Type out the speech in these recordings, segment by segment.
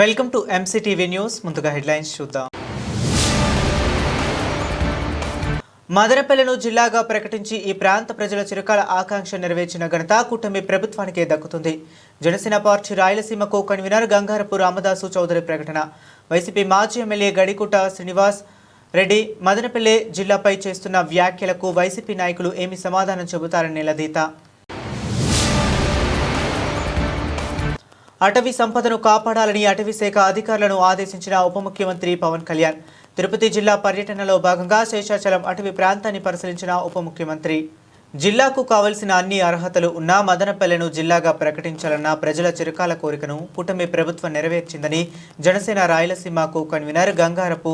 Welcome to MCTV news ముందుగా headlines చూద్దాం. మదనపల్లెను జిల్లాగా ప్రకటించి ఈ ప్రాంత ప్రజల చిరకాల ఆకాంక్ష నెరవేర్చిన ఘనత కూటమి ప్రభుత్వానికే దక్కుతుంది. జనసేన పార్టీ రాయలసీమకు కన్వీనర్ గంగారపు రామదాసు చౌదరి ప్రకటన. వైసీపీ మాజీ ఎమ్మెల్యే గడికుట శ్రీనివాస్ రెడ్డి మదనపల్లె జిల్లాపై చేస్తున్న వ్యాఖ్యలకు వైసీపీ నాయకులు ఏమి సమాధానం చెబుతారని నిలదీత. అటవీ సంపదను కాపాడాలని అటవీ శాఖ అధికారులను ఆదేశించిన ఉప ముఖ్యమంత్రి పవన్ కళ్యాణ్. తిరుపతి జిల్లా పర్యటనలో భాగంగా శేషాచలం అటవీ ప్రాంతాన్ని పరిశీలించిన ఉప ముఖ్యమంత్రి. జిల్లాకు కావలసిన అన్ని అర్హతలు ఉన్న మదనపల్లెను జిల్లాగా ప్రకటించాలన్న ప్రజల చిరకాల కోరికను కూటమి ప్రభుత్వం నెరవేర్చిందని జనసేన రాయలసీమకు కన్వీనర్ గంగారపు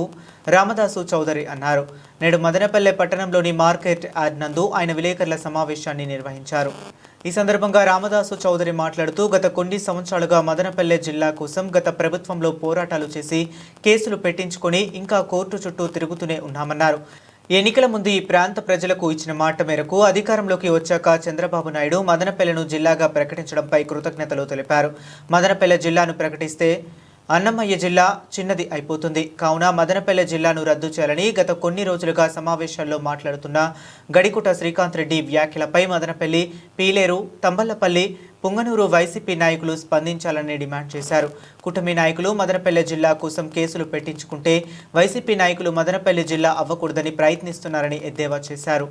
రామదాసు చౌదరి అన్నారు. నేడు మదనపల్లె పట్టణంలోని మార్కెట్ యార్డ్ నందు ఆయన విలేకరుల సమావేశాన్ని నిర్వహించారు. ఈ సందర్భంగా రామదాసు చౌదరి మాట్లాడుతూ గత కొన్ని సంవత్సరాలుగా మదనపల్లె జిల్లా కోసం గత ప్రభుత్వంలో పోరాటాలు చేసి కేసులు పెట్టించుకొని ఇంకా కోర్టు చుట్టూ తిరుగుతూనే ఉన్నామన్నారు. ఎన్నికల ముందు ఈ ప్రాంత ప్రజలకు ఇచ్చిన మాట మేరకు అధికారంలోకి వచ్చాక చంద్రబాబు నాయుడు మదనపల్లెను జిల్లాగా ప్రకటించడంపై కృతజ్ఞతలు తెలిపారు. మదనపల్లె జిల్లాను ప్రకటిస్తే అన్నమయ్య జిల్లా చిన్నది అయిపోతుంది. కావున మదనపల్లె జిల్లాను రద్దు చేయాలని గత కొన్ని రోజులుగా సమావేశాల్లో మాట్లాడుతున్న గడికుట శ్రీకాంత్ రెడ్డి వ్యాఖ్యలపై మదనపల్లి పీలేరు తంబళ్ళపల్లి పొంగనూరు వైసీపీ నాయకులు స్పందించాలని డిమాండ్ చేశారు. కుటుంబీ నాయకులు మదనపల్లె జిల్లా కోసం కేసులు పెట్టించుకుంటే వైసీపీ నాయకులు మదనపల్లి జిల్లా అవ్వకూడదని ప్రయత్నిస్తున్నారని ఎద్దేవా చేశారు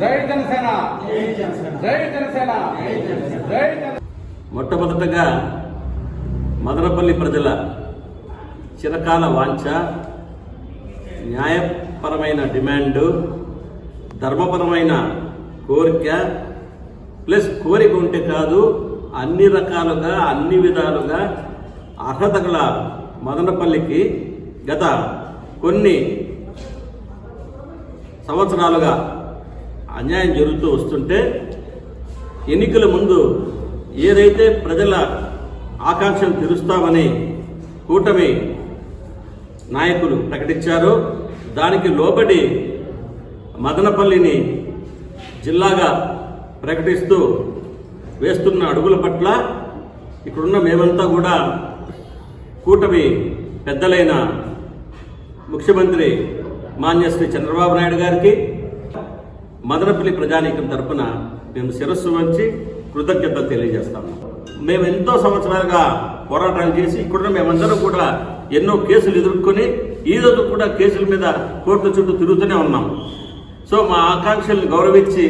జై జనసేన జై జనసేన జై జన మొట్టమొదటగా మదనపల్లి ప్రజల చిరకాల వాంఛ న్యాయపరమైన డిమాండు ధర్మపరమైన కోరిక ప్లస్ కోరిక ఉంటే కాదు అన్ని రకాలుగా అన్ని విధాలుగా అర్హత గల మదనపల్లికి గత కొన్ని సంవత్సరాలుగా అన్యాయం జరుగుతూ వస్తుంటే ఎన్నికల ముందు ఏదైతే ప్రజల ఆకాంక్షను తీరుస్తామని కూటమి నాయకులు ప్రకటించారో దానికి లోబడి మదనపల్లిని జిల్లాగా ప్రకటిస్తూ వేస్తున్న అడుగుల పట్ల ఇక్కడున్న మేమంతా కూడా కూటమి పెద్దలైన ముఖ్యమంత్రి మాన్య శ్రీ చంద్రబాబు నాయుడు గారికి మదనపల్లి ప్రజానీకం తరపున మేము శిరస్సు వంచి కృతజ్ఞతలు తెలియజేస్తాము. మేము ఎంతో సంవత్సరాలుగా పోరాటాలు చేసి ఇక్కడ మేమందరం కూడా ఎన్నో కేసులు ఎదుర్కొని ఈ రోజు కూడా కేసుల మీద కోర్టు చుట్టూ తిరుగుతూనే ఉన్నాం. సో మా ఆకాంక్షల్ని గౌరవించి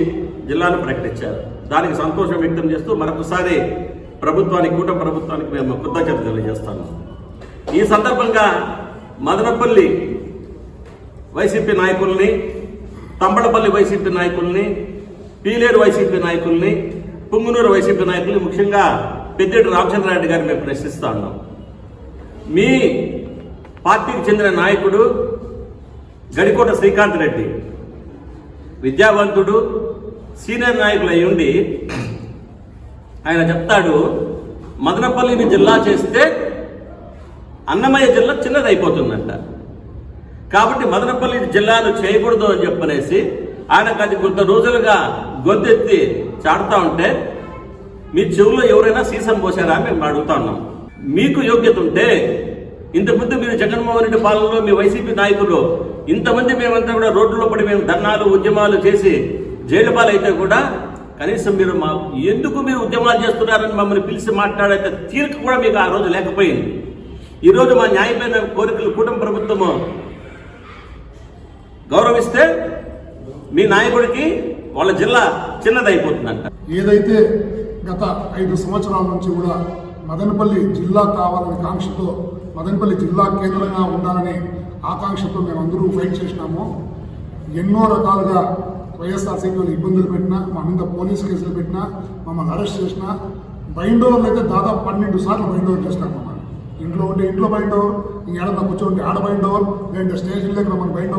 జిల్లాను ప్రకటించారు. దానికి సంతోషం వ్యక్తం చేస్తూ మరొకసారి ప్రభుత్వానికి కూట ప్రభుత్వానికి మేము కృతజ్ఞత తెలియజేస్తాము ఈ సందర్భంగా మదనపల్లి వైసీపీ నాయకుల్ని తంబడపల్లి వైసీపీ నాయకుల్ని పీలేరు వైసీపీ నాయకుల్ని పుంగునూరు వైసీపీ నాయకుల్ని ముఖ్యంగా పెద్దిరెడ్డి రామచంద్రారెడ్డి గారిని మేము ప్రశ్నిస్తా ఉన్నాం. మీ పార్టీకి చెందిన నాయకుడు గడికోట శ్రీకాంత్ రెడ్డి. విద్యావంతుడు సీనియర్ నాయకులు ఉండి ఆయన చెప్తాడు మదనపల్లిని జిల్లా చేస్తే అన్నమయ్య జిల్లా చిన్నదైపోతుందంట. కాబట్టి మదనపల్లి జిల్లాను చేయకూడదు అని చెప్పనేసి ఆయన అది కొంత రోజులుగా గొంతెత్తి చాటుతా ఉంటే మీ చెవులో ఎవరైనా సీసం పోసారా మేము అడుగుతా ఉన్నాం. మీకు యోగ్యత ఉంటే ఇంతకుముందు మీరు జగన్మోహన్ రెడ్డి పాలనలో మీ వైసీపీ నాయకులు ఇంతమంది మేమంతా కూడా రోడ్లలో పడి మేము ధర్నాలు ఉద్యమాలు చేసి జైలు పాలైతే కూడా కనీసం మీరు మా ఎందుకు మీరు ఉద్యమాలు చేస్తున్నారని మమ్మల్ని పిలిచి మాట్లాడే తీర్పు కూడా మీకు ఆ రోజు లేకపోయింది. ఈరోజు మా న్యాయమైన కోరికలు కూటమి ప్రభుత్వము గౌరవిస్తే మీ నాయకుడికి వాళ్ళ జిల్లా చిన్నదైపోతుందంట. ఏదైతే గత ఐదు సంవత్సరాల నుంచి కూడా మదనపల్లి జిల్లా కావాలనే కాంక్షతో మదనపల్లి జిల్లా కేంద్రంగా ఉండాలని ఆకాంక్షతో మేమందరూ ఫైట్ చేసినాము. ఎన్నో రకాలుగా వైఎస్ఆర్సీపీ ఇబ్బందులు పెట్టినా మా మీద పోలీస్ కేసులు పెట్టినా మమ్మల్ని అరెస్ట్ చేసినా బైండ్ అయితే దాదాపు పన్నెండు సార్లు బైండ్ ఓవర్ మమ్మల్ని. ఇంట్లో ఉంటే ఇంట్లో బైండ్ ఓవర్ ఇంకేడన్నా కూర్చోంటే ఆడ బైండ్ లేదంటే స్టేషన్ దగ్గర మన బైండ్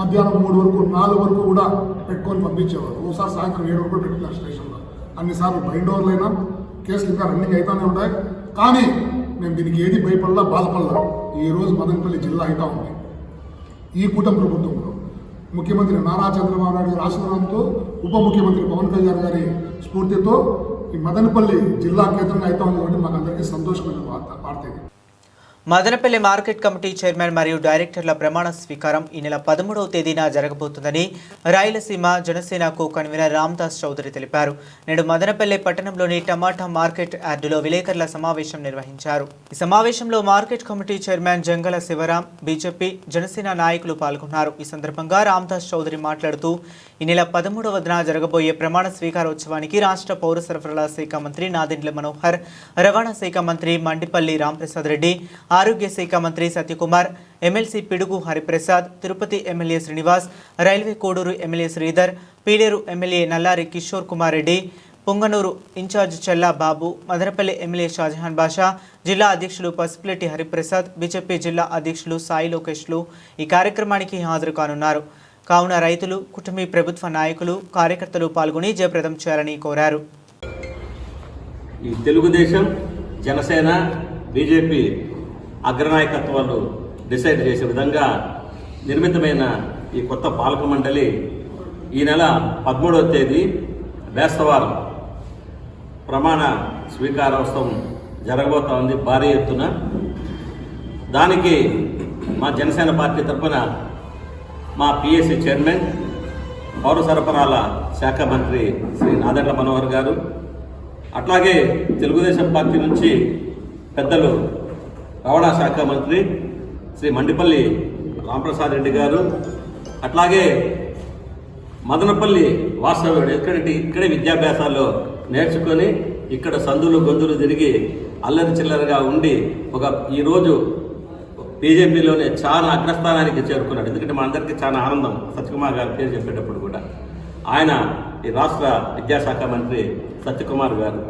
మధ్యాహ్నం మూడు వరకు నాలుగు వరకు కూడా పెట్టుకొని పంపించేవారు. ఒకసారి సాయంత్రం ఏడు వరకు పెట్టుకున్నారు స్టేషన్లో. అన్నిసార్లు బైండ్ అయినా కేసులు ఇంకా రన్నింగ్ అవుతూనే ఉంటాయి కానీ మేము దీనికి ఏది భయపడలా బాధపడలా. ఈరోజు మదనపల్లి జిల్లా అయితే ఉంది. ఈ కూటమి ప్రభుత్వంలో ముఖ్యమంత్రి నారా చంద్రబాబు నాయుడు గారి ఆశీర్వాదంతో ఉప ముఖ్యమంత్రి పవన్ కళ్యాణ్ గారి స్ఫూర్తితో ఈ మదనపల్లి జిల్లా కేంద్రంగా అయితే ఉంది కాబట్టి మాకు అందరికీ సంతోషమైన వార్త వార్త మదనపల్లి మార్కెట్ కమిటీ చైర్మన్ మరియు డైరెక్టర్ల ప్రమాణ స్వీకారం ఈ నెల పదమూడవ తేదీన జరగబోతుందని రాయలసీమ జనసేనకు కన్వీనర్ రామ్దాస్ చౌదరి తెలిపారు. నేడు మదనపల్లి పట్టణంలోని టమాటా మార్కెట్ యార్డులో విలేకరుల సమావేశం నిర్వహించారు. ఈ సమావేశంలో market committee chairman Jangala Sivaram BJP Janasena నాయకులు పాల్గొన్నారు. ఈ సందర్భంగా రామ్దాస్ చౌదరి మాట్లాడుతూ ఈ నెల పదమూడవదిన జరగబోయే ప్రమాణ స్వీకారోత్సవానికి రాష్ట్ర పౌర సరఫరాల శాఖ మంత్రి నాదెండ్ల మనోహర్ రవాణా శాఖ మంత్రి మండిపల్లి రాంప్రసాద్ రెడ్డి ఆరోగ్య శాఖ మంత్రి Satyakumar MLC Pidugu Hariprasad Tirupati MLA Srinivas railway Koduru MLA Sridhar Pileru MLA Nallari Kishore Kumar Reddy Punganur in-charge Chella Babu Madanapalli MLA Shahjahan Basha జిల్లా అధ్యక్షులు పసుపులెట్టి హరిప్రసాద్ బీజేపీ జిల్లా అధ్యక్షులు సాయి లోకేష్లు ఈ కార్యక్రమానికి హాజరు కానున్నారు. కావున రైతులు కుటుంబీ ప్రభుత్వ నాయకులు కార్యకర్తలు పాల్గొని జయప్రదం చేయాలని కోరారు. ఈ తెలుగుదేశం జనసేన బీజేపీ అగ్రనాయకత్వాలు డిసైడ్ చేసే విధంగా నిర్మితమైన ఈ కొత్త పాలక మండలి ఈ నెల పదమూడవ తేదీ వేస్తవారం ప్రమాణ స్వీకారోత్సవం జరగబోతా ఉంది భారీ ఎత్తున. దానికి మా జనసేన పార్టీ తరఫున మా పిఎస్సి చైర్మన్ పౌర సరఫరాల శాఖ మంత్రి శ్రీ నాదెండ్ల మనోహర్ గారు అట్లాగే తెలుగుదేశం పార్టీ నుంచి పెద్దలు రవాణా శాఖ మంత్రి శ్రీ మండిపల్లి రాంప్రసాద్ రెడ్డి గారు అట్లాగే మదనపల్లి వాస్తవ్యుడు ఎక్కడంటే ఇక్కడే విద్యాభ్యాసాల్లో నేర్చుకొని ఇక్కడ సందులు గొంతులు తిరిగి అల్లరి చిల్లరగా ఉండి ఒక ఈరోజు బీజేపీలోనే చాలా అగ్రస్థానానికి చేరుకున్నాడు. ఎందుకంటే మా అందరికీ చాలా ఆనందం సత్యకుమార్ గారి పేరు చెప్పేటప్పుడు కూడా. ఆయన ఈ రాష్ట్ర విద్యాశాఖ మంత్రి సత్యకుమార్ గారు?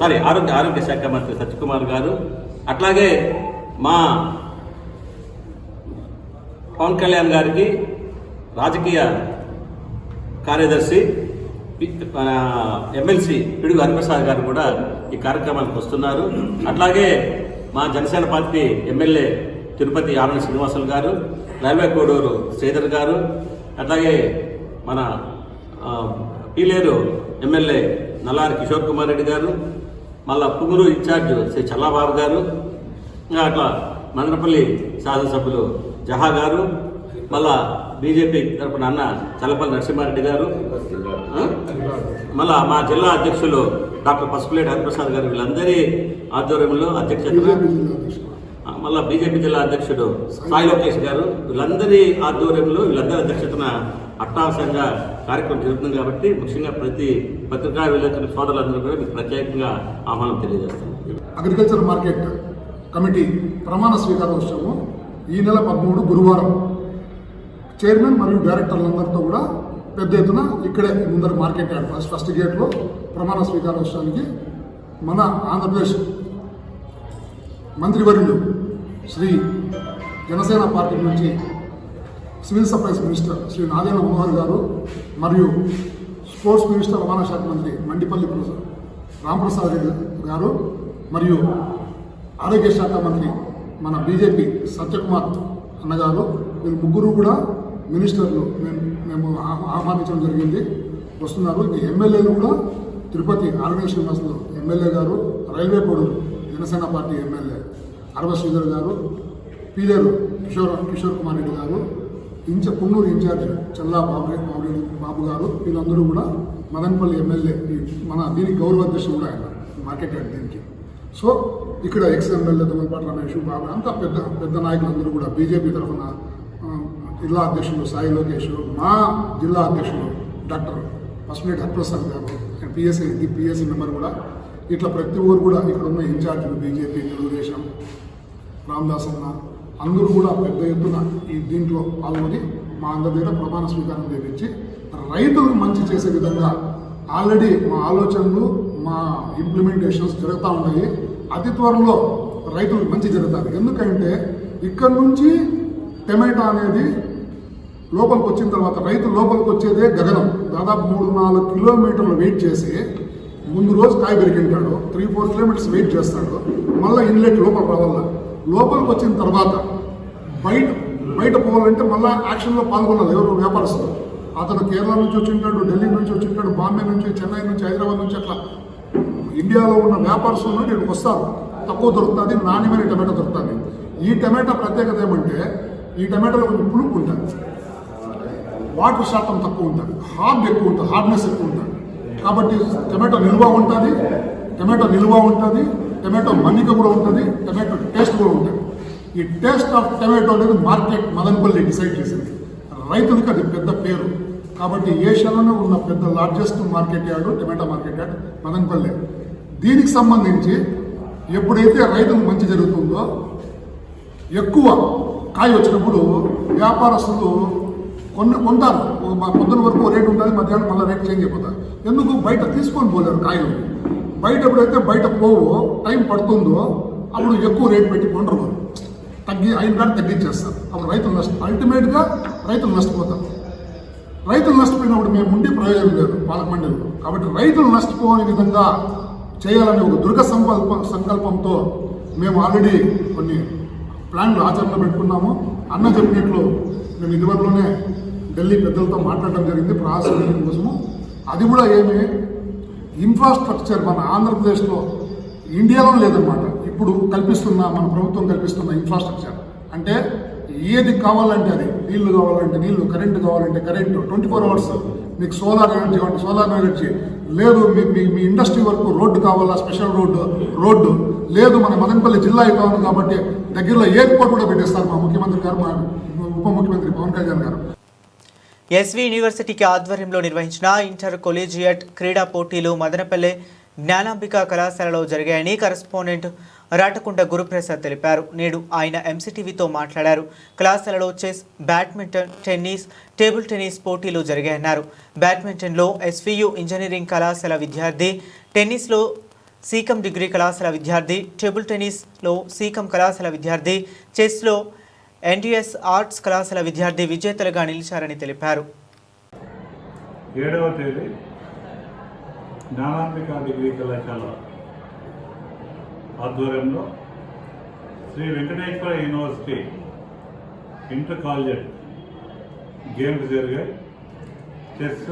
సారీ ఆరోగ్య ఆరోగ్య శాఖ మంత్రి సత్యకుమార్ గారు. అట్లాగే మా పవన్ కళ్యాణ్ గారికి రాజకీయ కార్యదర్శి ఎమ్మెల్సీ పిడుగు హరిప్రసాద్ గారు కూడా ఈ కార్యక్రమానికి వస్తున్నారు. అట్లాగే మా జనసేన పార్టీ ఎమ్మెల్యే తిరుపతి ఆనంద శ్రీనివాసులు గారు రైల్వే కోడూరు శ్రీధర్ గారు అట్లాగే మన పీలేరు ఎమ్మెల్యే నల్లారి కిషోర్ కుమార్ రెడ్డి గారు మళ్ళా పుంగురు ఇన్ఛార్జ్ శ్రీ చల్లాబాబు గారు ఇంకా అట్లా మదనపల్లి శాసనసభ్యులు జహా గారు మళ్ళా బీజేపీ తరపున అన్న చల్లపల్లి నరసింహారెడ్డి గారు మళ్ళా మా జిల్లా అధ్యక్షులు డాక్టర్ పసుపులేటి హరిప్రసాద్ గారు వీళ్ళందరి ఆధ్వర్యంలో ఆ, మళ్ళా బీజేపీ జిల్లా అధ్యక్షుడు సాయి లోకేష్ గారు వీళ్ళందరి ఆధ్వర్యంలో వీళ్ళందరి అధ్యక్షతన అట్టాసంగా కార్యక్రమం జరుగుతుంది కాబట్టి ముఖ్యంగా ప్రతి పత్రికా విలేకరుల సోదరులందరూ కూడా మీకు ప్రత్యేకంగా ఆహ్వానం తెలియజేస్తాం అగ్రికల్చర్ మార్కెట్ కమిటీ ప్రమాణ స్వీకారోత్సవం ఈ నెల పదమూడు గురువారం. చైర్మన్ మరియు డైరెక్టర్లందరితో కూడా పెద్ద ఎత్తున ఇక్కడే ముందర మార్కెట్ ఫస్ట్ ఫస్ట్ గేట్లో ప్రమాణ స్వీకారోత్సవానికి మన ఆంధ్రప్రదేశ్ మంత్రివర్యులు శ్రీ జనసేన పార్టీ నుంచి civil supplies minister Shri Nadendla Manohar గారు మరియు స్పోర్ట్స్ మినిస్టర్ రవాణా శాఖ మంత్రి మండిపల్లి రామప్రసాద్ రెడ్డి గారు మరియు ఆరోగ్య శాఖ మంత్రి మన బీజేపీ సత్యకుమార్ అన్నగారు వీళ్ళు ముగ్గురు కూడా మినిస్టర్లు. మేము మేము ఆహ్వానించడం జరిగింది. వస్తున్నారు. ఇక ఎమ్మెల్యేలు కూడా తిరుపతి ఆర్గనైజ్ శ్రీనివాసులు ఎమ్మెల్యే గారు railway Koduru Janasena party MLA Arava Sridhar గారు పీలేరు కిషోర్ కిషోర్ కుమార్ రెడ్డి గారు ఇంచ పున్నూరు ఇన్ఛార్జ్ చల్లా బాబు బాబు బాబు గారు వీళ్ళందరూ కూడా మదనపల్లి ఎమ్మెల్యే మన దీనికి గౌరవ అధ్యక్షుడు కూడా ఆయన మార్కెట్ యార్డ్ దీనికి. సో ఇక్కడ ఎక్స్ ఎమ్మెల్యే దొంగపాటి రమేష్ బాబు అంతా పెద్ద పెద్ద నాయకులందరూ కూడా బీజేపీ తరఫున జిల్లా అధ్యక్షులు సాయి లోకేష్ మా జిల్లా అధ్యక్షులు డాక్టర్ పసుపులేటి హరిప్రసాద్ గారు పిఎస్సీ ఇది పిఎస్సీ మెంబర్ కూడా. ఇట్లా ప్రతి ఊరు కూడా ఇక్కడ ఉన్న ఇన్ఛార్జీలు బీజేపీ తెలుగుదేశం రామదాస్ అన్న అందరూ కూడా పెద్ద ఎత్తున ఈ దీంట్లో పాల్గొని మా అందరి దగ్గర ప్రమాణ స్వీకారం చేయించి రైతులకు మంచి చేసే విధంగా ఆల్రెడీ మా ఆలోచనలు మా ఇంప్లిమెంటేషన్స్ జరుగుతూ ఉన్నాయి. అతి త్వరలో రైతులకు మంచి జరుగుతుంది. ఎందుకంటే ఇక్కడ నుంచి టమాటా అనేది లోపలికి వచ్చిన తర్వాత రైతు లోపలికి వచ్చేదే గగనం. దాదాపు మూడు నాలుగు కిలోమీటర్లు వెయిట్ చేసి ముందు రోజు కాయ పెరిగింటాడు. త్రీ ఫోర్ కిలోమీటర్స్ వెయిట్ చేస్తాడు. మళ్ళీ ఇన్లెట్ లోపల రావాల? లోపలికి వచ్చిన తర్వాత బయట బయట పోవాలంటే మళ్ళీ యాక్షన్లో పాల్గొనాలి. ఎవరు వ్యాపారస్తులు? అతను కేరళ నుంచి వచ్చింటాడు ఢిల్లీ నుంచి వచ్చింటాడు బాంబే నుంచి చెన్నై నుంచి హైదరాబాద్ నుంచి అట్లా. ఇండియాలో ఉన్న వ్యాపారస్తులు నుండి ఇక్కడికి వస్తారు. తక్కువ దొరుకుతుంది నాణ్యమైన టమాటా దొరుకుతుంది. ఈ టమాటా ప్రత్యేకత ఏమంటే ఈ టమాటాలో కొంచెం పులుపు ఉంటుంది. వాటర్ శాతం తక్కువ ఉంటుంది హార్డ్ ఎక్కువ ఉంటుంది హార్డ్నెస్ ఎక్కువ ఉంటుంది. కాబట్టి టమాటో నిల్వ ఉంటుంది టమాటో నిల్వ ఉంటుంది టమాటో మన్నిక కూడా ఉంటుంది టమాటో టేస్ట్ కూడా ఉంటుంది. ఈ టేస్ట్ ఆఫ్ టమాటో అనేది మార్కెట్ మదనపల్లి డిసైడ్ చేసింది. రైతులకు అది పెద్ద పేరు. కాబట్టి ఏషియాలోనే ఉన్న పెద్ద లార్జెస్ట్ మార్కెట్ యార్డు టమాటా మార్కెట్ యార్డ్ మదనపల్లి. దీనికి సంబంధించి ఎప్పుడైతే రైతులకు మంచి జరుగుతుందో ఎక్కువ కాయ వచ్చినప్పుడు వ్యాపారస్తులు కొన్ని కొంటారు. మా పొద్దున వరకు రేటు ఉంటుంది మధ్యాహ్నం మళ్ళీ రేటు చేంజ్ అయిపోతారు ఎందుకు? బయట తీసుకొని పోలేరు కాయలు. బయట ఎప్పుడైతే బయట పోవో టైం పడుతుందో అప్పుడు ఎక్కువ రేటు పెట్టి కొండరు వాళ్ళు. తగ్గి అయిన కాడ తగ్గించేస్తారు. అప్పుడు రైతులు నష్టం అల్టిమేట్గా రైతులు నష్టపోతారు. రైతులు నష్టపోయినప్పుడు మేము ఉండి ప్రయోజనం లేదు పాలక కాబట్టి రైతులు నష్టపోని విధంగా చేయాలనే ఒక దుర్గ సంకల్ప సంకల్పంతో మేము ఆల్రెడీ కొన్ని ప్లాన్లు ఆచరణలో పెట్టుకున్నాము. అన్న చెప్పినట్లు మేము ఇదివరలోనే ఢిల్లీ పెద్దలతో మాట్లాడడం జరిగింది ప్రాసెస్ కోసము. అది కూడా ఏమి ఇన్ఫ్రాస్ట్రక్చర్ మన ఆంధ్రప్రదేశ్లో ఇండియాలో లేదన్నమాట. ఇప్పుడు కల్పిస్తున్న మన ప్రభుత్వం కల్పిస్తున్న ఇన్ఫ్రాస్ట్రక్చర్ అంటే ఏది కావాలంటే అది. నీళ్ళు కావాలంటే నీళ్ళు కరెంటు కావాలంటే కరెంటు ట్వంటీ ఫోర్ అవర్స్ మీకు సోలార్ ఎనర్జీ కావాలంటే సోలార్ ఎనర్జీ లేదు మీ మీ మీ ఇండస్ట్రీ వరకు రోడ్డు కావాలా? Special road road. లేదు మన మదనపల్లి జిల్లా అయితే కాబట్టి దగ్గరలో ఎయిర్పోర్ట్ కూడా పెట్టేస్తారు మా ముఖ్యమంత్రి గారు మా ఉప ముఖ్యమంత్రి పవన్ కళ్యాణ్ గారు. ఎస్వి యూనివర్సిటీకి ఆధ్వర్యంలో నిర్వహించిన ఇంటర్ కొలీజియట్ క్రీడా పోటీలు మదనపల్లె జ్ఞానాంబిక కళాశాలలో జరిగాయని కరెస్పాండెంట్ రాటకుండ గురుప్రసాద్ తెలిపారు. నేడు ఆయన ఎంసీటీవీతో మాట్లాడారు. కళాశాలలో chess badminton tennis table tennis పోటీలు జరిగాయన్నారు. బ్యాడ్మింటన్లో ఎస్వియు ఇంజనీరింగ్ కళాశాల విద్యార్థి టెన్నిస్లో సీకం డిగ్రీ కళాశాల విద్యార్థి టేబుల్ టెన్నిస్లో సీకం కళాశాల విద్యార్థి చెస్లో ఎన్టీఎస్ ఆర్ట్స్ కళాశాల విద్యార్థి విజేతలుగా నిలిచారని తెలిపారు. ఏడవ తేదీ జ్ఞానాంబిక డిగ్రీ కళాశాల ఆధ్వర్యంలో Shri Venkateswara university inter college games జరిగాయి. Chess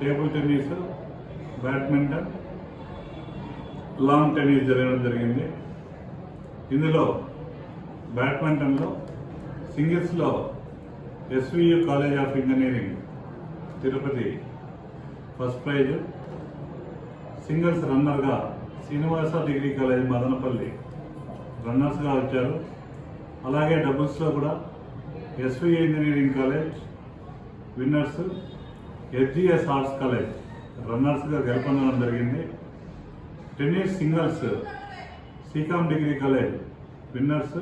table tennis badminton lawn tennis జరగడం జరిగింది. ఇందులో బ్యాడ్మింటన్లో సింగిల్స్లో SVU college of engineering Tirupati. First prize. Singles రన్నర్గా Srinivasa degree college Madanapalli. రన్నర్స్గా వచ్చారు. అలాగే డబుల్స్లో కూడా SV engineering college winners SGS arts college రన్నర్స్గా గెలుపొందడం జరిగింది. Tennis singles సీకామ్ degree college winners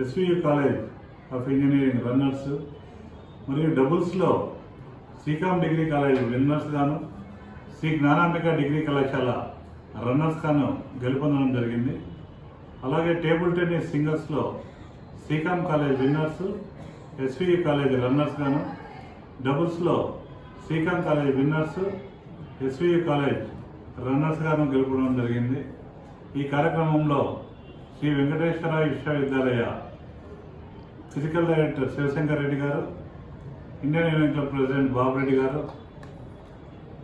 SVU college of engineering runners మరియు డబుల్స్లో శ్రీకామ్ డిగ్రీ కాలేజ్ విన్నర్స్ గాను శ్రీ జ్ఞానాంబిక డిగ్రీ కళాశాల రన్నర్స్ గాను గెలుపొందడం జరిగింది. అలాగే టేబుల్ టెన్నిస్ సింగిల్స్లో శ్రీకామ్ college winners SVU college runners గాను డబుల్స్లో సీకామ్ college winners SVU college runners గాను గెలుపడం జరిగింది. ఈ కార్యక్రమంలో శ్రీ వెంకటేశ్వర విశ్వవిద్యాలయ ఫిజికల్ డైరెక్టర్ శివశంకర్ రెడ్డి గారు Indian union club president Babureddy గారు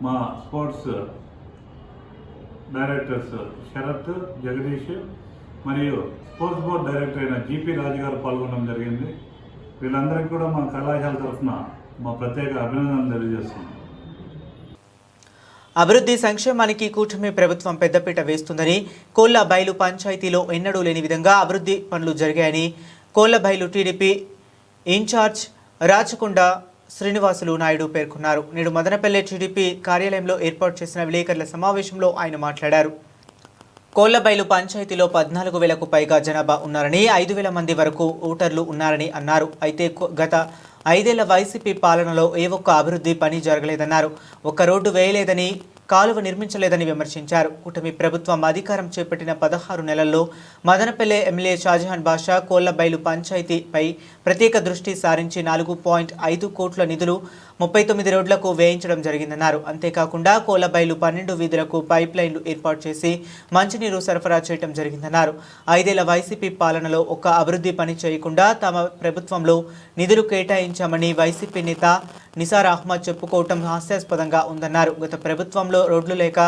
మా స్పోర్ట్స్ డైరెక్టర్స్ శరత్ జగదీష్ మరియు స్పోర్ట్స్ బోర్డ్ డైరెక్టర్ అయిన జీపీ రాజు గారు పాల్గొనడం జరిగింది. వీళ్ళందరికీ కూడా మా కళాశాల తరఫున మా ప్రత్యేక అభినందనలు తెలియజేస్తున్నాం. అభివృద్ధి సంక్షేమానికి కూటమి ప్రభుత్వం పెద్దపీట వేస్తుందని కోళ్ళ బయలు పంచాయతీలో ఎన్నడూ లేని విధంగా అభివృద్ధి పనులు జరిగాయని కోళ్ళ బయలు టీడీపీ ఇన్ఛార్జ్ రాచకొండ శ్రీనివాసులు నాయుడు పేర్కొన్నారు. నేడు మదనపల్లె టీడీపీ కార్యాలయంలో ఏర్పాటు చేసిన విలేకరుల సమావేశంలో ఆయన మాట్లాడారు. కోళ్ళబైలు పంచాయతీలో పద్నాలుగు వేలకు పైగా జనాభా ఉన్నారని ఐదు వేల మంది వరకు ఓటర్లు ఉన్నారని అన్నారు. అయితే గత ఐదేళ్ళ వైసీపీ పాలనలో ఏ ఒక్క అభివృద్ధి పని జరగలేదన్నారు. ఒక్క రోడ్డు వేయలేదని కాలువ నిర్మించలేదని విమర్శించారు. కూటమి ప్రభుత్వం అధికారం చేపట్టిన పదహారు నెలల్లో మదనపల్లె ఎమ్మెల్యే షాజహాన్ బాషా కోళ్ళబైలు పంచాయతీపై ప్రత్యేక దృష్టి సారించి నాలుగు పాయింట్ ఐదు కోట్ల నిధులు ముప్పై తొమ్మిది రోడ్లకు వేయించడం జరిగిందన్నారు. అంతేకాకుండా కోలబైలు పన్నెండు వీధులకు పైప్ లైన్లు ఏర్పాటు చేసి మంచినీరు సరఫరా చేయడం జరిగిందన్నారు. ఐదేళ్ళ వైసీపీ పాలనలో ఒక్క అభివృద్ధి పని చేయకుండా తమ ప్రభుత్వంలో నిధులు కేటాయించామని వైసీపీ నేత నిసార్ అహ్మద్ చెప్పుకోవటం హాస్యాస్పదంగా ఉందన్నారు. గత ప్రభుత్వంలో రోడ్లు లేక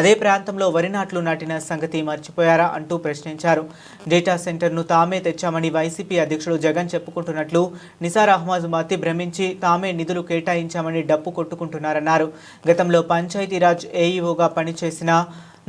అదే ప్రాంతంలో వరి నాట్లు నాటిన సంగతి మర్చిపోయారా అంటూ ప్రశ్నించారు. డేటా సెంటర్ను తామే తెచ్చామని వైసీపీ అధ్యక్షుడు జగన్ చెప్పుకుంటున్నట్లు నిసార్ అహ్మద్ మతి భ్రమించి తామే నిధులు కేటాయించామని డప్పు కొట్టుకుంటున్నారన్నారు. గతంలో పంచాయతీరాజ్ ఏఈఓగా పనిచేసిన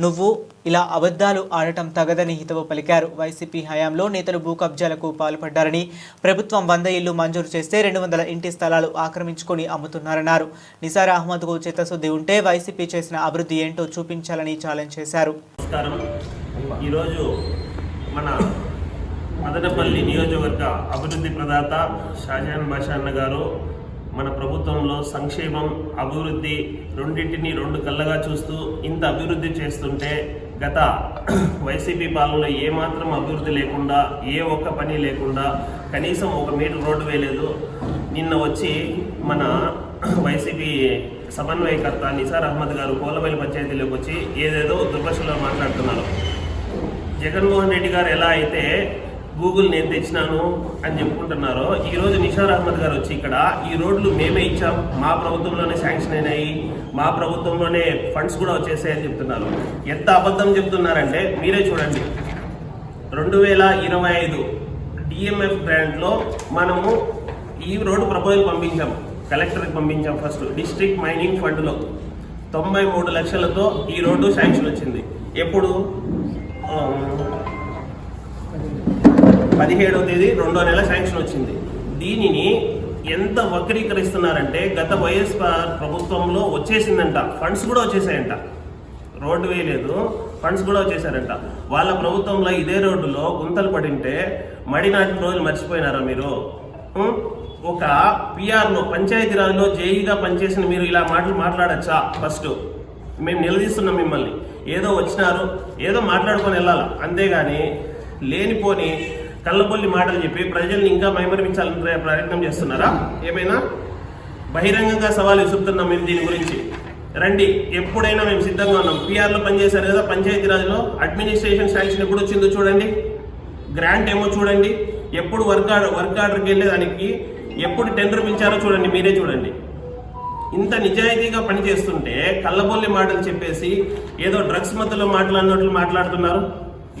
నువ్వు ఇలా అబద్ధాలు ఆడటం తగదని హితవు పలికారు. వైసీపీ హయాంలో నేతలు భూ కబ్జాలకు పాల్పడ్డారని ప్రభుత్వం వంద ఇళ్ళు మంజూరు చేస్తే రెండు వందల ఇంటి స్థలాలు ఆక్రమించుకొని అమ్ముతున్నారన్నారు. నిసార్ అహ్మద్కు చిత్తశుద్ధి ఉంటే వైసీపీ చేసిన అభివృద్ధి ఏంటో చూపించాలని ఛాలెంజ్ చేశారు. ఈరోజు మన మదనపల్లి నియోజకవర్గ అభివృద్ధి ప్రదాత షాజహాన్ బాషా అన్న గారు మన ప్రభుత్వంలో సంక్షేమం అభివృద్ధి రెండింటిని రెండు కళ్ళగా చూస్తూ ఇంత అభివృద్ధి చేస్తుంటే గత వైసీపీ పాలనలో ఏమాత్రం అభివృద్ధి లేకుండా ఏ ఒక్క పని లేకుండా కనీసం ఒక మీటర్ రోడ్డు వేయలేదు. నిన్న వచ్చి మన వైసీపీ సమన్వయకర్త నిసార్ అహ్మద్ గారు కోలబైలి పంచాయతీలోకి వచ్చి ఏదేదో దుర్భషలో మాట్లాడుతున్నారు. జగన్మోహన్ రెడ్డి గారు ఎలా అయితే గూగుల్ నేను తెచ్చినాను అని చెప్పుకుంటున్నారో ఈరోజు నిషార్ అహ్మద్ గారు వచ్చి ఇక్కడ ఈ రోడ్లు మేమే ఇచ్చాం మా ప్రభుత్వంలోనే శాంక్షన్ అయినాయి మా ప్రభుత్వంలోనే ఫండ్స్ కూడా వచ్చేసాయని చెప్తున్నారు. ఎంత అబద్ధం చెప్తున్నారంటే మీరే చూడండి. రెండు వేల ఇరవై ఐదు డిఎంఎఫ్ గ్రాంట్లో మనము ఈ రోడ్డు ప్రపోజల్ పంపించాం కలెక్టర్కి పంపించాం ఫస్ట్ డిస్ట్రిక్ట్ మైనింగ్ ఫండ్లో. తొంభై మూడు లక్షలతో ఈ రోడ్డు శాంక్షన్ వచ్చింది. ఎప్పుడు? పదిహేడవ తేదీ రెండో నెల శాంక్షన్ వచ్చింది. దీనిని ఎంత వక్రీకరిస్తున్నారంటే గత వైఎస్ఆర్ ప్రభుత్వంలో వచ్చేసిందంట. ఫండ్స్ కూడా వచ్చేసాయంట. రోడ్డు వేయలేదు. ఫండ్స్ కూడా వచ్చేసారంట. వాళ్ళ ప్రభుత్వంలో ఇదే రోడ్డులో గుంతలు పడింటే మడి నాటిన రోజులు మర్చిపోయినారా మీరు? ఒక పిఆర్లో పంచాయతీరాజ్లో జేఈగా పనిచేసిన మీరు ఇలా మాటలు మాట్లాడచ్చా? ఫస్ట్ మేము నిలదీస్తున్నాం మిమ్మల్ని. ఏదో వచ్చినారు ఏదో మాట్లాడుకొని వెళ్ళాలి? అంతేగాని లేనిపోని కళ్ళబొల్లి మాటలు చెప్పి ప్రజల్ని ఇంకా మైమరిపించాలని ప్రయత్నం చేస్తున్నారా? ఏమైనా? బహిరంగంగా సవాలు విసురుతున్నాం మేము దీని గురించి. రండి ఎప్పుడైనా మేము సిద్ధంగా ఉన్నాం. పిఆర్లో పనిచేశారు కదా పంచాయతీరాజ్లో అడ్మినిస్ట్రేషన్ శాంక్షన్ ఎప్పుడు వచ్చిందో చూడండి. గ్రాంట్ ఏమో చూడండి. ఎప్పుడు వర్క్ ఆర్డర్ వర్క్ ఆర్డర్కి వెళ్ళేదానికి ఎప్పుడు టెండర్ పిలిచారో చూడండి మీరే చూడండి. ఇంత నిజాయితీగా పనిచేస్తుంటే కళ్ళబొల్లి మాటలు చెప్పేసి ఏదో డ్రగ్స్ మధ్యలో మాట్లాడినట్లు మాట్లాడుతున్నారు.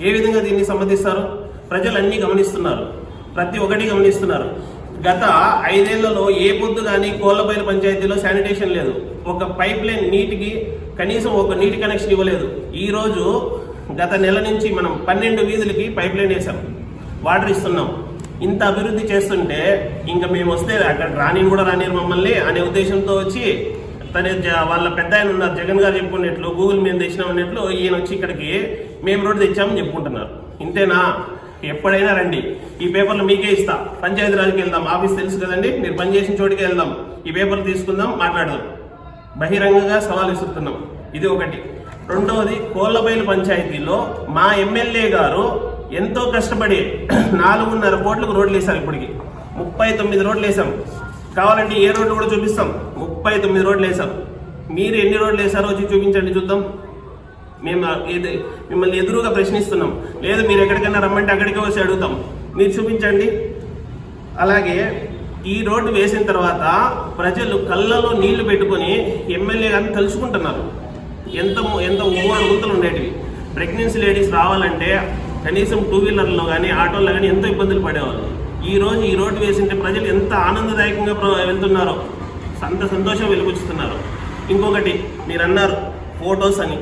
ఏ విధంగా దీన్ని సమ్మతిస్తారు ప్రజలు అన్నీ గమనిస్తున్నారు. ప్రతి ఒక్కటి గమనిస్తున్నారు. గత ఐదేళ్ళలో ఏ పొద్దు కానీ కోళ్ళబైలు పంచాయతీలో శానిటేషన్ లేదు. ఒక పైప్ లైన్ నీటికి కనీసం ఒక నీటి కనెక్షన్ ఇవ్వలేదు. ఈరోజు గత నెల నుంచి మనం పన్నెండు వీధులకి పైప్ లైన్ వేసాం వాటర్ ఇస్తున్నాం. ఇంత అభివృద్ధి చేస్తుంటే ఇంకా మేము వస్తే అక్కడ రాని కూడా రానిరు మమ్మల్ని అనే ఉద్దేశంతో వచ్చి తన జ- వాళ్ళ పెద్ద ఆయన ఉన్నారు. జగన్ గారు చెప్పుకున్నట్లు గూగుల్ మేము తెచ్చినాం అన్నట్లు ఈయన వచ్చి ఇక్కడికి మేము రోడ్డు తెచ్చామని చెప్పుకుంటున్నారు. ఇంతేనా? ఎప్పుడైనా రండి. ఈ పేపర్లు మీకే ఇస్తా. పంచాయతీ రాజుకి వెళ్దాం. ఆఫీస్ తెలుసు కదండి? మీరు పనిచేసిన చోటికి వెళ్దాం. ఈ పేపర్లు తీసుకుందాం మాట్లాడదాం. బహిరంగంగా సవాల్ విసురుతున్నాం. ఇది ఒకటి. రెండవది కోళ్ళబైలు పంచాయతీలో మా ఎమ్మెల్యే గారు ఎంతో కష్టపడి నాలుగున్నర కోట్లకు రోడ్లు వేశారు ఇప్పటికి. ముప్పై తొమ్మిది రోడ్లు వేసాం కావాలంటే ఏ రోడ్లు కూడా చూపిస్తాం. ముప్పై తొమ్మిది రోడ్లు వేసాం మీరు ఎన్ని రోడ్లు వేసారో వచ్చి చూపించండి చూద్దాం. మేము ఏది మిమ్మల్ని ఎదురుగా ప్రశ్నిస్తున్నాం. లేదు మీరు ఎక్కడికైనా రమ్మంటే అక్కడికే వచ్చి అడుగుతాం. మీరు చూపించండి. అలాగే ఈ రోడ్డు వేసిన తర్వాత ప్రజలు కళ్ళలో నీళ్ళు పెట్టుకొని ఎమ్మెల్యే గారిని తలుచుకుంటున్నారు. ఎంత ఎంత మూడు గుంతలు ఉండేటివి. ప్రెగ్నెన్సీ లేడీస్ రావాలంటే కనీసం టూ వీలర్లో కానీ ఆటోలో కానీ ఎంతో ఇబ్బందులు పడేవాళ్ళు. ఈ రోజు ఈ రోడ్డు వేసింటే ప్రజలు ఎంత ఆనందదాయకంగా ప్ర- వెళ్తున్నారో అంత సంతోషం వెలుగుచ్చుతున్నారు ఇంకొకటి మీరు అన్నారు ఫొటోస్ అని.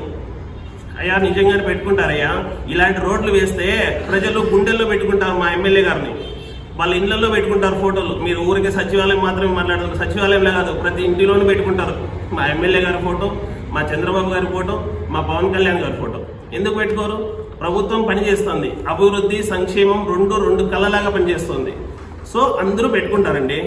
అయ్యా నిజంగానే పెట్టుకుంటారయ్యా. ఇలాంటి రోడ్లు వేస్తే ప్రజలు గుండెల్లో పెట్టుకుంటారు మా ఎమ్మెల్యే గారిని. వాళ్ళ ఇళ్ళలో పెట్టుకుంటారు ఫోటోలు. మీరు ఊరికే సచివాలయం మాత్రమే మాట్లాడతారు సచివాలయంలో కాదు ప్రతి ఇంటిలోనూ పెట్టుకుంటారు మా ఎమ్మెల్యే గారి ఫోటో మా చంద్రబాబు గారి ఫోటో మా పవన్ కళ్యాణ్ గారి ఫోటో. ఎందుకు పెట్టుకోరు? ప్రభుత్వం పనిచేస్తుంది అభివృద్ధి సంక్షేమం రెండు రెండు కళ్ళలాగా పనిచేస్తుంది. సో అందరూ పెట్టుకుంటారండి.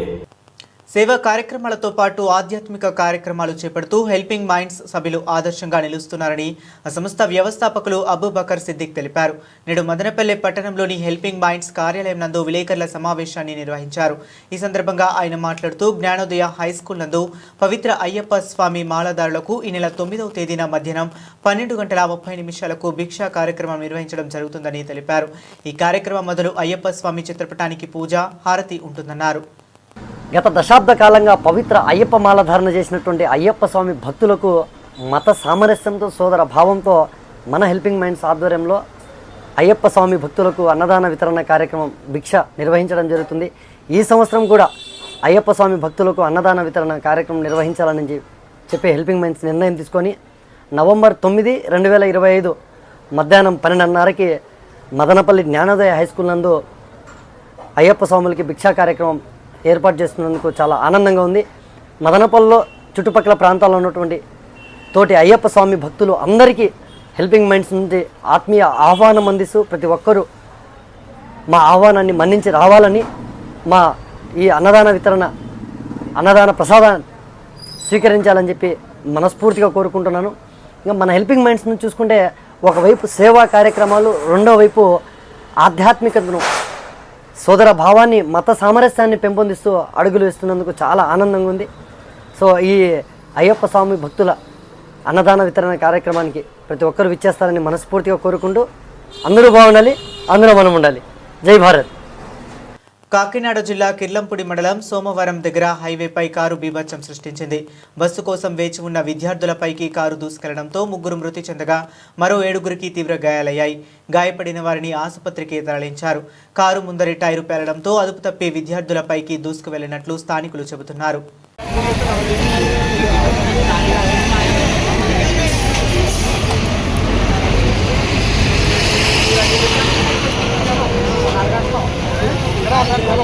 సేవా కార్యక్రమాలతో పాటు ఆధ్యాత్మిక కార్యక్రమాలు చేపడుతూ హెల్పింగ్ మైండ్స్ సభ్యులు ఆదర్శంగా నిలుస్తున్నారని ఆ సంస్థ వ్యవస్థాపకులు అబూబకర్ సిద్దిక్ తెలిపారు. నేడు మదనపల్లె పట్టణంలోని హెల్పింగ్ మైండ్స్ కార్యాలయం నందు విలేకరుల సమావేశాన్ని నిర్వహించారు. ఈ సందర్భంగా ఆయన మాట్లాడుతూ జ్ఞానోదయ హై స్కూల్ నందు పవిత్ర అయ్యప్ప స్వామి మాలదారులకు ఈ నెల తొమ్మిదవ తేదీన మధ్యాహ్నం పన్నెండు గంటల ముప్పై నిమిషాలకు భిక్షా కార్యక్రమం నిర్వహించడం జరుగుతుందని తెలిపారు. ఈ కార్యక్రమం మొదలు అయ్యప్ప స్వామి చిత్రపటానికి పూజ హారతి ఉంటుందన్నారు. గత దశాబ్ద కాలంగా పవిత్ర అయ్యప్ప మాల ధారణ చేసినటువంటి అయ్యప్ప స్వామి భక్తులకు మత సామరస్యంతో సోదర భావంతో మన హెల్పింగ్ మైండ్స్ ఆధ్వర్యంలో అయ్యప్ప స్వామి భక్తులకు అన్నదాన వితరణ కార్యక్రమం భిక్ష నిర్వహించడం జరుగుతుంది. ఈ సంవత్సరం కూడా అయ్యప్ప స్వామి భక్తులకు అన్నదాన వితరణ కార్యక్రమం నిర్వహించాలని చెప్పే హెల్పింగ్ మైండ్స్ నిర్ణయం తీసుకొని నవంబర్ తొమ్మిది రెండు వేల ఇరవై ఐదు మధ్యాహ్నం పన్నెండున్నరకి మదనపల్లి జ్ఞానోదయ హై స్కూల్ నందు అయ్యప్ప స్వాములకి భిక్షా కార్యక్రమం ఏర్పాటు చేస్తున్నందుకు చాలా ఆనందంగా ఉంది. మదనపల్లిలో చుట్టుపక్కల ప్రాంతాల్లో ఉన్నటువంటి తోటి అయ్యప్ప స్వామి భక్తులు అందరికీ హెల్పింగ్ మైండ్స్ నుండి ఆత్మీయ ఆహ్వానం అందిస్తూ ప్రతి ఒక్కరూ మా ఆహ్వానాన్ని మన్నించి రావాలని మా ఈ అన్నదాన వితరణ అన్నదాన ప్రసాదాన్ని స్వీకరించాలని చెప్పి మనస్ఫూర్తిగా కోరుకుంటున్నాను. ఇంకా మన హెల్పింగ్ మైండ్స్ నుంచి చూసుకుంటే ఒకవైపు సేవా కార్యక్రమాలు రెండో వైపు ఆధ్యాత్మికతను సోదర భావాన్ని మత సామరస్యాన్ని పెంపొందిస్తూ అడుగులు వేస్తున్నందుకు చాలా ఆనందంగా ఉంది. సో ఈ అయ్యప్ప స్వామి భక్తుల అన్నదాన వితరణ కార్యక్రమానికి ప్రతి ఒక్కరు విచ్చేస్తారని మనస్ఫూర్తిగా కోరుకుంటూ అందరూ బాగుండాలి అందరూ మనం ఉండాలి. జై భారత్. కాకినాడ జిల్లా కిర్లంపూడి మండలం సోమవారం దగ్గర హైవేపై కారు బీభత్సం సృష్టించింది. బస్సు కోసం వేచి ఉన్న విద్యార్థులపైకి కారు దూసుకెళ్ళడంతో ముగ్గురు మృతి చెందగా మరో ఏడుగురికి తీవ్ర గాయాలయ్యాయి. గాయపడిన వారిని ఆసుపత్రికి తరలించారు. కారు ముందరి టైరు పేలడంతో అదుపు తప్పి విద్యార్థులపైకి దూసుకువెళ్ళినట్లు స్థానికులు చెబుతున్నారు. আপনার বড়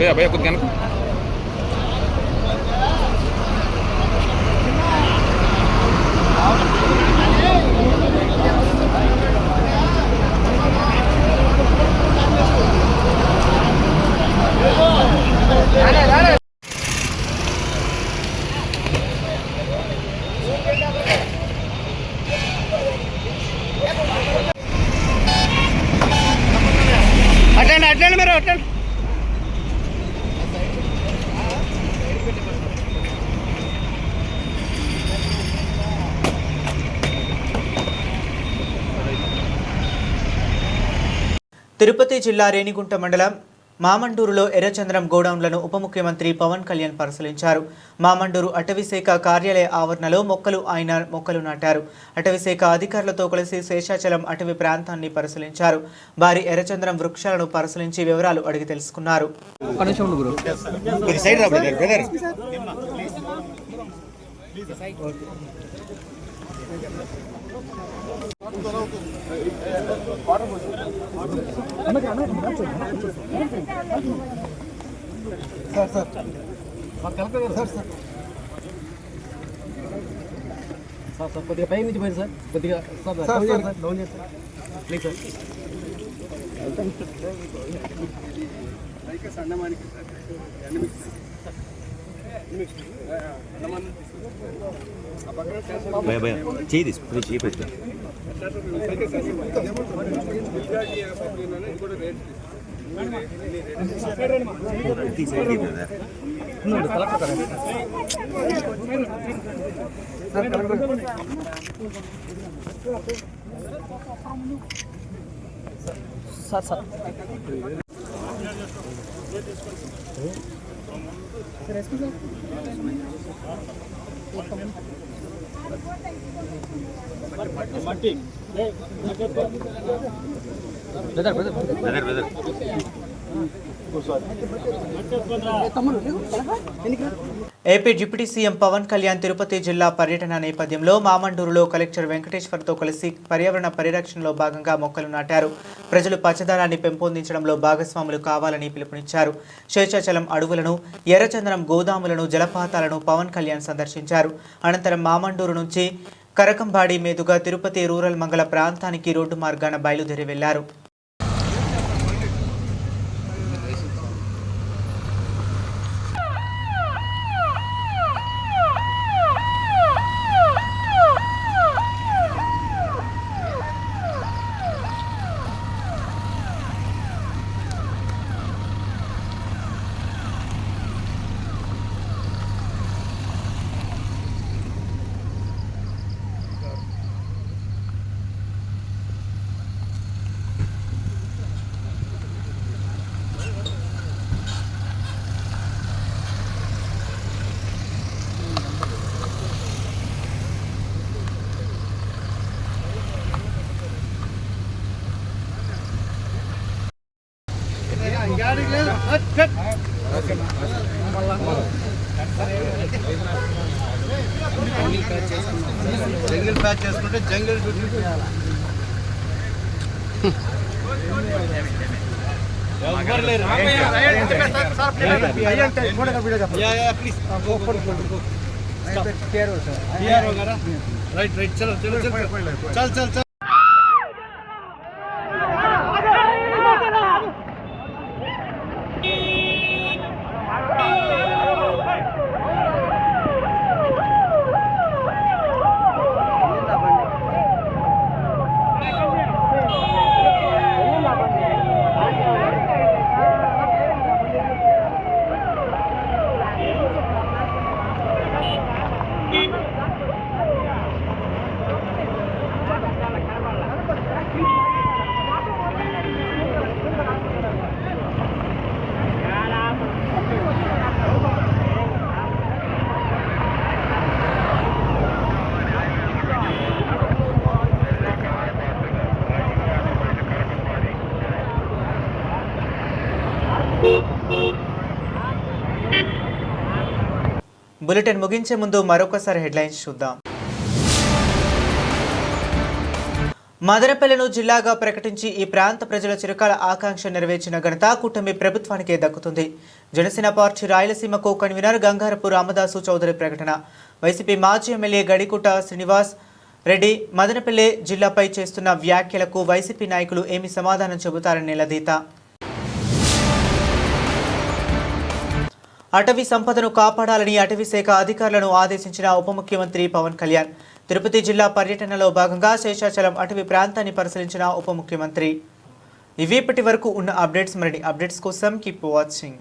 Bayar, bayar aku dengan aku. జిల్లా రేణిగుంట మండలం మామండూరులో ఎర్రచంద్రం గోడౌన్లను ఉప ముఖ్యమంత్రి పవన్ కళ్యాణ్ పరిశీలించారు. మామండూరు అటవీశాఖ కార్యాలయ ఆవరణలో మొక్కలు ఆయన మొక్కలు నాటారు. అటవీశాఖ అధికారులతో కలిసి శేషాచలం అటవీ ప్రాంతాన్ని పరిశీలించారు. భారీ ఎర్రచంద్రం వృక్షాలను పరిశీలించి వివరాలు అడిగి తెలుసుకున్నారు. సైడ్ రా బ్రదర్ బ్రదర్ కొద్దిగా పై నుంచి పోయింది సార్ కొద్దిగా సార్ డౌన్ చేయండి సార్ డౌన్ చేయండి సార్ ప్లీజ్ సార్ భయ భయ చేయి తీసు కొంచెం చేయి పెట్టు తీ సైడ్ తీ Brother sir sir brother brother brother brother AP deputy CM Pawan Kalyan Tirupati జిల్లా పర్యటన నేపథ్యంలో మామండూరులో కలెక్టర్ వెంకటేశ్వర్తో కలిసి పర్యావరణ పరిరక్షణలో భాగంగా మొక్కలు నాటారు. ప్రజలు పచ్చదనాన్ని పెంపొందించడంలో భాగస్వాములు కావాలని పిలుపునిచ్చారు. శేషాచలం అడవులను ఎర్రచందనం గోదాములను జలపాతాలను పవన్ కళ్యాణ్ సందర్శించారు. అనంతరం మామండూరు నుంచి కరకంబాడి మీదుగా తిరుపతి రూరల్ మంగళ ప్రాంతానికి రోడ్డు మార్గాన బయలుదేరి వెళ్ళారు. राइट राइट चलो चलो। चल चल चल। బులెటిన్ ముగించే ముందు మరొకసారి హెడ్లైన్స్ చూద్దాం. మదనపల్లెను జిల్లాగా ప్రకటించి ఈ ప్రాంత ప్రజల చిరకాల ఆకాంక్ష నెరవేర్చిన ఘనత కూటమి ప్రభుత్వానికే దక్కుతుంది. జనసేన పార్టీ రాయలసీమకు కన్వీనర్ గంగారపు రామదాసు చౌదరి ప్రకటన. వైసీపీ మాజీ ఎమ్మెల్యే గడికుట శ్రీనివాస్ రెడ్డి మదనపల్లె జిల్లాపై చేస్తున్న వ్యాఖ్యలకు వైసీపీ నాయకులు ఏమి సమాధానం చెబుతారని నిలదీత. అటవీ సంపదను కాపాడాలని అటవీ శాఖ అధికారులను ఆదేశించిన ఉప ముఖ్యమంత్రి పవన్ కళ్యాణ్. తిరుపతి జిల్లా పర్యటనలో భాగంగా శేషాచలం అటవీ ప్రాంతాన్ని పరిశీలించిన ఉప ముఖ్యమంత్రి. ఇవి ఇప్పటి వరకు ఉన్న అప్డేట్స్. మరిన్ని అప్డేట్స్ కోసం కీప్ వాచింగ్.